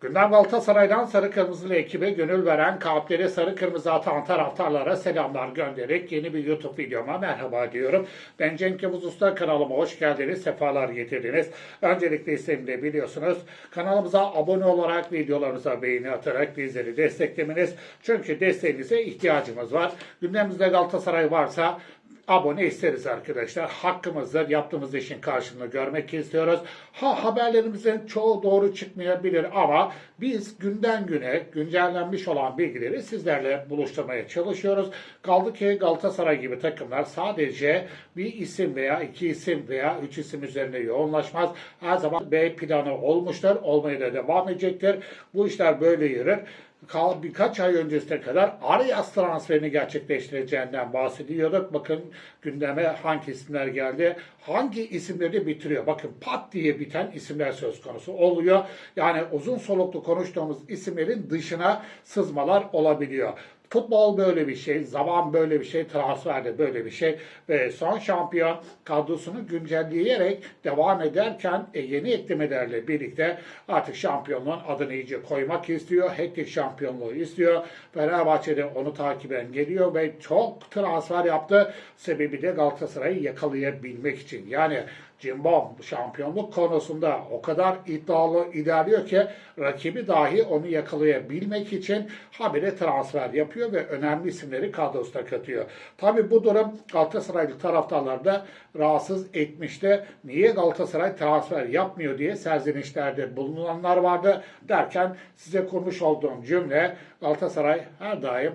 Gündem Galatasaray'dan Sarı Kırmızılı ekibe gönül veren kalpleri sarı kırmızı atan taraftarlara selamlar göndererek yeni bir YouTube videoma merhaba diyorum. Ben Cenk Yavuz Usta kanalıma hoş geldiniz, sefalar getirdiniz. Öncelikle istedim de biliyorsunuz kanalımıza abone olarak videolarımıza beğeni atarak bizleri desteklemeniz. Çünkü desteğinize ihtiyacımız var. Gündemimizde Galatasaray varsa abone isteriz arkadaşlar. Hakkımızdır. Yaptığımız işin karşılığını görmek istiyoruz. Ha haberlerimizin çoğu doğru çıkmayabilir ama biz günden güne güncellenmiş olan bilgileri sizlerle buluşturmaya çalışıyoruz. Kaldı ki Galatasaray gibi takımlar sadece bir isim veya iki isim veya üç isim üzerine yoğunlaşmaz. Her zaman B planı olmuştur. Olmaya da devam edecektir. Bu işler böyle yürür birkaç ay öncesine kadar Arias transferini gerçekleştireceğinden bahsediyorduk. Bakın gündeme hangi isimler geldi, hangi isimleri bitiriyor. Bakın pat diye biten isimler söz konusu oluyor. Yani uzun soluklu konuştuğumuz isimlerin dışına sızmalar olabiliyor. Futbol böyle bir şey, zaman böyle bir şey, transfer de böyle bir şey ve son şampiyon kadrosunu güncelleyerek devam ederken e, yeni eklemelerle birlikte artık şampiyonluğun adını iyice koymak istiyor. Hattrick şampiyonluğu istiyor. Fenerbahçe'de onu takiben geliyor ve çok transfer yaptı. Sebebi de Galatasaray'ı yakalayabilmek için. Yani Cimbom şampiyonluk konusunda o kadar iddialı ilerliyor ki rakibi dahi onu yakalayabilmek için habire transfer yapıyor ve önemli isimleri kadrosuna katıyor. Tabi bu durum Galatasaraylı taraftarları da rahatsız etmişti. Niye Galatasaray transfer yapmıyor diye serzenişlerde bulunanlar vardı derken size kurmuş olduğum cümle Galatasaray her daim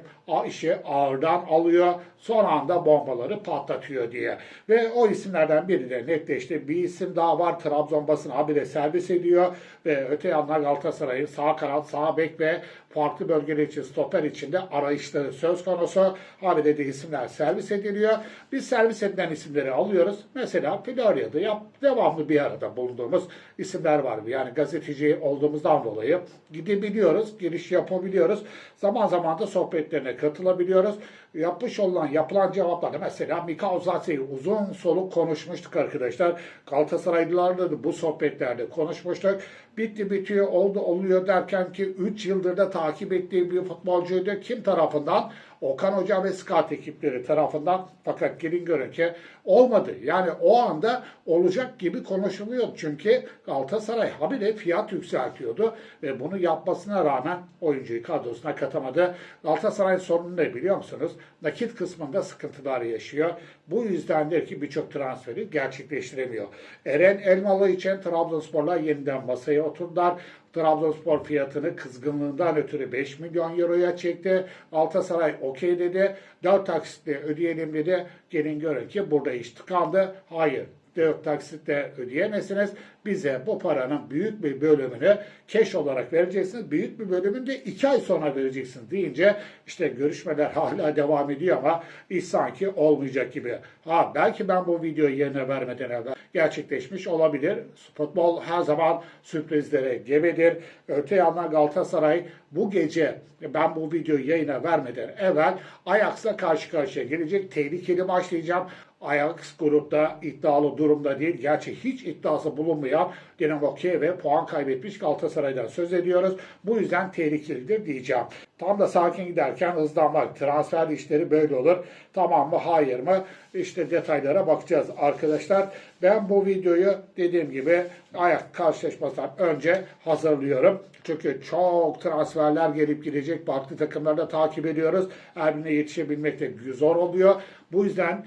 işi ağırdan alıyor. Son anda bombaları patlatıyor diye. Ve o isimlerden biri de netleşti. Bir isim daha var. Trabzon basını habire servis ediyor. Ve öte yandan Galatasaray'ın sağ kanat, sağ bek ve farklı bölgeler için stoper içinde arayışları söz konusu. Habire de isimler servis ediliyor. Biz servis edilen isimleri alıyoruz. Mesela Florya'da yap, devamlı bir arada bulunduğumuz isimler var. Yani gazeteci olduğumuzdan dolayı gidebiliyoruz, giriş yapabiliyoruz. Zaman zaman da sohbetlerine katılabiliyoruz. Yapmış olan, yapılan cevaplarda mesela Mika Ozase'yi uzun soluk konuşmuştuk arkadaşlar. Galatasaraylılarla da bu sohbetlerde konuşmuştuk. Bitti bitiyor, oldu oluyor derken ki 3 yıldır da takip ettiği bir futbolcuydu. Kim tarafından? Okan Hoca ve Scout ekipleri tarafından fakat gelin ki olmadı. Yani o anda olacak gibi konuşuluyor. Çünkü Galatasaray habire fiyat yükseltiyordu ve bunu yapmasına rağmen oyuncuyu kadrosuna katamadı. Galatasaray sorunu ne biliyor musunuz? Nakit kısmında sıkıntılar yaşıyor. Bu yüzdendir ki birçok transferi gerçekleştiremiyor. Eren Elmalı için Trabzonspor'la yeniden masaya oturdular. Trabzonspor fiyatını kızgınlığından ötürü 5 milyon euroya çekti. Galatasaray okey dedi. 4 taksitle ödeyelim dedi. Gelin görün ki burada iş tıkandı. Hayır. 4 taksitle ödeyemezsiniz. Bize bu paranın büyük bir bölümünü keş olarak vereceksiniz. Büyük bir bölümünü de 2 ay sonra vereceksiniz deyince işte görüşmeler hala devam ediyor ama iş sanki olmayacak gibi. Ha belki ben bu videoyu yerine vermeden evvel gerçekleşmiş olabilir. Futbol her zaman sürprizlere gebedir. Öte yandan Galatasaray bu gece ben bu videoyu yayına vermeden evvel Ajax'la karşı karşıya gelecek. Tehlikeli başlayacağım. Ajax grupta iddialı durumda değil. Gerçi hiç iddiası bulunmayan Dinamo Kiev'e puan kaybetmiş Galatasaray'dan söz ediyoruz. Bu yüzden tehlikelidir diyeceğim. Tam da sakin giderken hızlanmak. Transfer işleri böyle olur. Tamam mı hayır mı? İşte detaylara bakacağız arkadaşlar. Ben bu videoyu dediğim gibi ayak karşılaşmasından önce hazırlıyorum. Çünkü çok transferler gelip gidecek. Farklı takımlarda takip ediyoruz. Erbine yetişebilmek de zor oluyor. Bu yüzden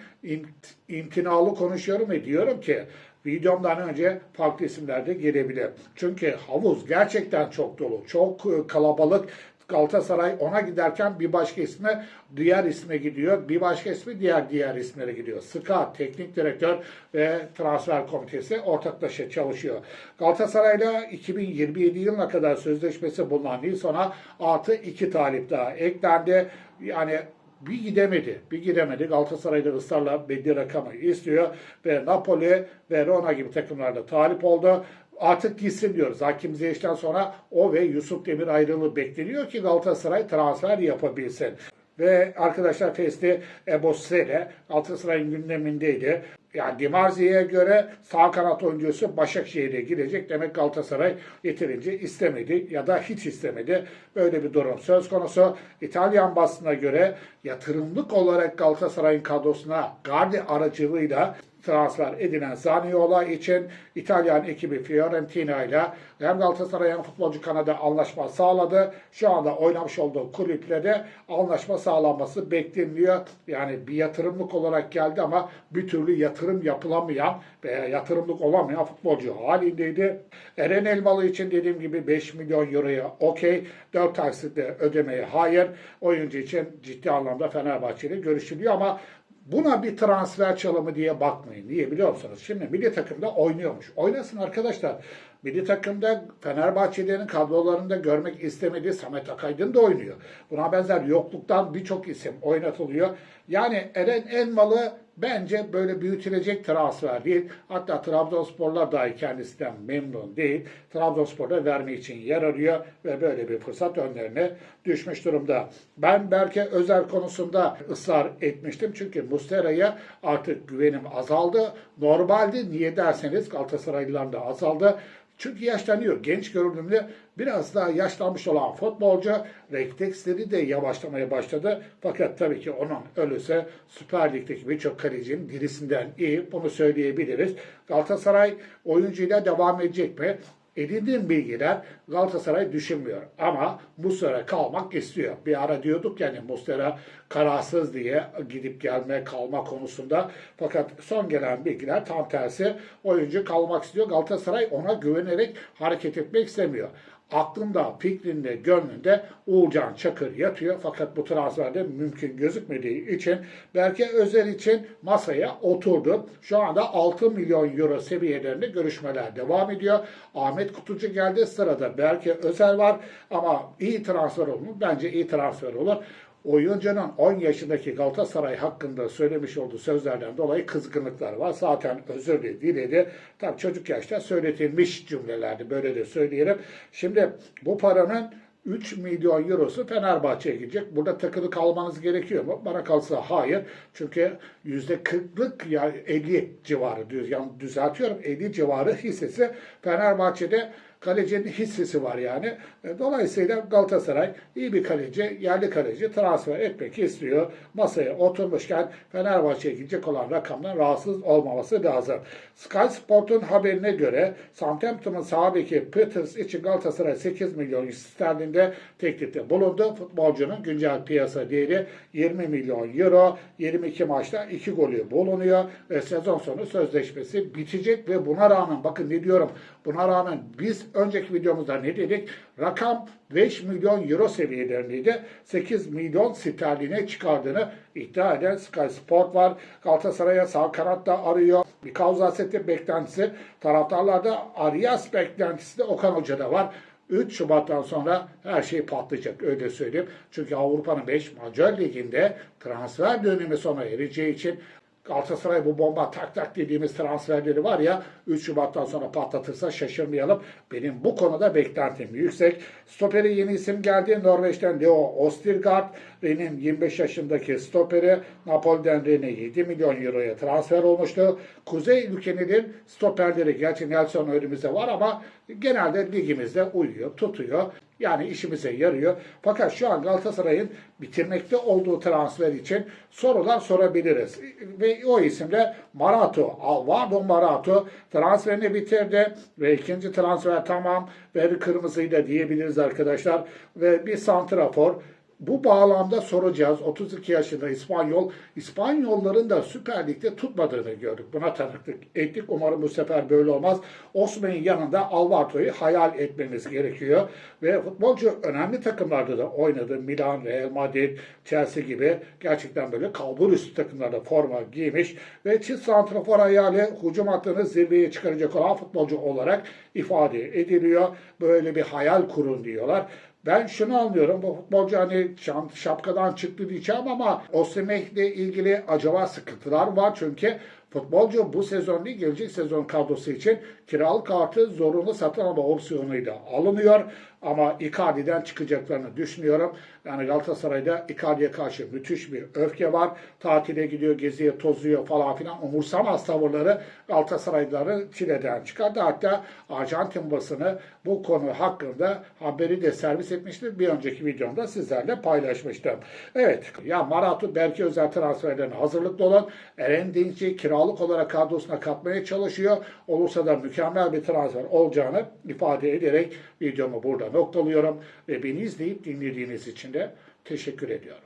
imtinalı konuşuyorum ve diyorum ki videomdan önce farklı isimler de gelebilir. Çünkü havuz gerçekten çok dolu, çok kalabalık. Galatasaray ona giderken bir başka isme diğer isme gidiyor. Bir başka ismi diğer diğer isimlere gidiyor. Sıka teknik direktör ve transfer komitesi ortaklaşa çalışıyor. Galatasaray'la 2027 yılına kadar sözleşmesi bulunan Nilsson'a artı iki talip daha eklendi. Yani bir gidemedi. Bir gidemedi. Galatasaray'da ısrarla belli rakamı istiyor ve Napoli ve Roma gibi takımlarda talip oldu. Artık gitsin diyoruz. Hakim Ziyech'ten sonra o ve Yusuf Demir ayrılığı bekleniyor ki Galatasaray transfer yapabilsin. Ve arkadaşlar Festi Ebosele Galatasaray'ın gündemindeydi. Yani Dimarzi'ye göre sağ kanat oyuncusu Başakşehir'e girecek. Demek Galatasaray yeterince istemedi ya da hiç istemedi. Böyle bir durum söz konusu. İtalyan basına göre yatırımlık olarak Galatasaray'ın kadrosuna Gardi aracılığıyla transfer edilen Zaniola için İtalyan ekibi Fiorentina ile hem Galatasaray futbolcu Kanada anlaşma sağladı. Şu anda oynamış olduğu kulüple de anlaşma sağlanması bekleniyor. Yani bir yatırımlık olarak geldi ama bir türlü yatırım yapılamayan veya yatırımlık olamayan futbolcu halindeydi. Eren Elmalı için dediğim gibi 5 milyon euroya okey. 4 taksitle ödemeye hayır. Oyuncu için ciddi anlamda Fenerbahçe'yle görüşülüyor ama Buna bir transfer çalımı diye bakmayın. Niye biliyor musunuz? Şimdi milli takımda oynuyormuş. Oynasın arkadaşlar. Milli takımda Fenerbahçelilerin kadrolarında görmek istemediği Samet Akaydın da oynuyor. Buna benzer yokluktan birçok isim oynatılıyor. Yani Eren Elmalı bence böyle büyütülecek transfer değil. Hatta Trabzonsporlar dahi kendisinden memnun değil. Trabzonspor'da verme için yer arıyor ve böyle bir fırsat önlerine düşmüş durumda. Ben Berke Özel konusunda ısrar etmiştim. Çünkü Mustera'ya artık güvenim azaldı. Normalde niye derseniz Galatasaraylılar da azaldı. Çünkü yaşlanıyor. Genç görünümlü biraz daha yaşlanmış olan futbolcu refleksleri de yavaşlamaya başladı. Fakat tabii ki onun ölüse Süper Lig'deki birçok kalecinin dirisinden iyi. Bunu söyleyebiliriz. Galatasaray oyuncuyla devam edecek mi? Edindiğim bilgiler Galatasaray düşünmüyor. Ama Muslera kalmak istiyor. Bir ara diyorduk yani Muslera kararsız diye gidip gelme kalma konusunda. Fakat son gelen bilgiler tam tersi. Oyuncu kalmak istiyor. Galatasaray ona güvenerek hareket etmek istemiyor aklında, fikrinde, gönlünde Uğurcan Çakır yatıyor. Fakat bu transferde mümkün gözükmediği için Berke Özel için masaya oturdu. Şu anda 6 milyon euro seviyelerinde görüşmeler devam ediyor. Ahmet Kutucu geldi. Sırada Berke Özel var. Ama iyi transfer olur mu? Bence iyi transfer olur. Oyuncunun 10 yaşındaki Galatasaray hakkında söylemiş olduğu sözlerden dolayı kızgınlıklar var. Zaten özür diledi. Tabii çocuk yaşta söyletilmiş cümlelerdi. Böyle de söyleyelim. Şimdi bu paranın 3 milyon eurosu Fenerbahçe'ye gidecek. Burada takılı kalmanız gerekiyor mu? Bana kalsa hayır. Çünkü %40'lık yani 50 civarı düz, yani düzeltiyorum 50 civarı hissesi Fenerbahçe'de kalecinin hissesi var yani. E, Dolayısıyla Galatasaray iyi bir kaleci, yerli kaleci transfer etmek istiyor. Masaya oturmuşken Fenerbahçe'ye gidecek olan rakamdan rahatsız olmaması lazım. Sky Sport'un haberine göre Southampton'ın sağ beki Peters için Galatasaray 8 milyon sterlinde teklifte bulundu. Futbolcunun güncel piyasa değeri 20 milyon euro. 22 maçta 2 golü bulunuyor ve sezon sonu sözleşmesi bitecek ve buna rağmen bakın ne diyorum buna rağmen biz önceki videomuzda ne dedik? Rakam 5 milyon euro seviyelerindeydi. 8 milyon sterline çıkardığını iddia eden Sky Sport var. Galatasaray'a sağ kanatta arıyor. Bir Kauzasete beklentisi. Taraftarlarda Arias beklentisi de Okan Hoca'da var. 3 Şubat'tan sonra her şey patlayacak öyle söyleyeyim. Çünkü Avrupa'nın 5 Macar Ligi'nde transfer dönemi sona ereceği için Galatasaray bu bomba tak tak dediğimiz transferleri var ya 3 Şubat'tan sonra patlatırsa şaşırmayalım. Benim bu konuda beklentim yüksek. Stoperi yeni isim geldi. Norveç'ten Leo Ostergaard. Ren'in 25 yaşındaki stoperi Napoli'den Ren'e 7 milyon euroya transfer olmuştu. Kuzey ülkenin stoperleri gerçi Nelson önümüzde var ama genelde ligimizde uyuyor, tutuyor. Yani işimize yarıyor. Fakat şu an Galatasaray'ın bitirmekte olduğu transfer için sorular sorabiliriz. Ve o isimde Marato, Alvaro Marato transferini bitirdi ve ikinci transfer tamam ve kırmızıyla diyebiliriz arkadaşlar. Ve bir santrafor bu bağlamda soracağız. 32 yaşında İspanyol. İspanyolların da Süper Lig'de tutmadığını gördük. Buna tanıklık ettik. Umarım bu sefer böyle olmaz. Osman'ın yanında Alvaro'yu hayal etmemiz gerekiyor. Ve futbolcu önemli takımlarda da oynadı. Milan, Real Madrid, Chelsea gibi gerçekten böyle kalbur üstü takımlarda forma giymiş. Ve çift santrafor hayali hücum hattını zirveye çıkaracak olan futbolcu olarak ifade ediliyor. Böyle bir hayal kurun diyorlar. Ben şunu anlıyorum. Bu futbolcu hani şapkadan çıktı diyeceğim ama Osimhen'le ilgili acaba sıkıntılar var. Çünkü futbolcu bu sezon değil gelecek sezon kadrosu için kiralık kartı zorunlu satın alma opsiyonuyla alınıyor. Ama Icardi'den çıkacaklarını düşünüyorum. Yani Galatasaray'da Icardi'ye karşı müthiş bir öfke var. Tatile gidiyor, geziyor, tozuyor falan filan. Umursamaz tavırları Galatasaraylıları çileden çıkardı. Hatta Arjantin basını bu konu hakkında haberi de servis etmişti. Bir önceki videomda sizlerle paylaşmıştım. Evet, ya Maratu belki özel transferlerine hazırlıklı olan Eren Dink'i kiralık olarak kadrosuna katmaya çalışıyor. Olursa da mükemmel bir transfer olacağını ifade ederek videomu burada noktalıyorum. Ve beni izleyip dinlediğiniz için de teşekkür ediyorum.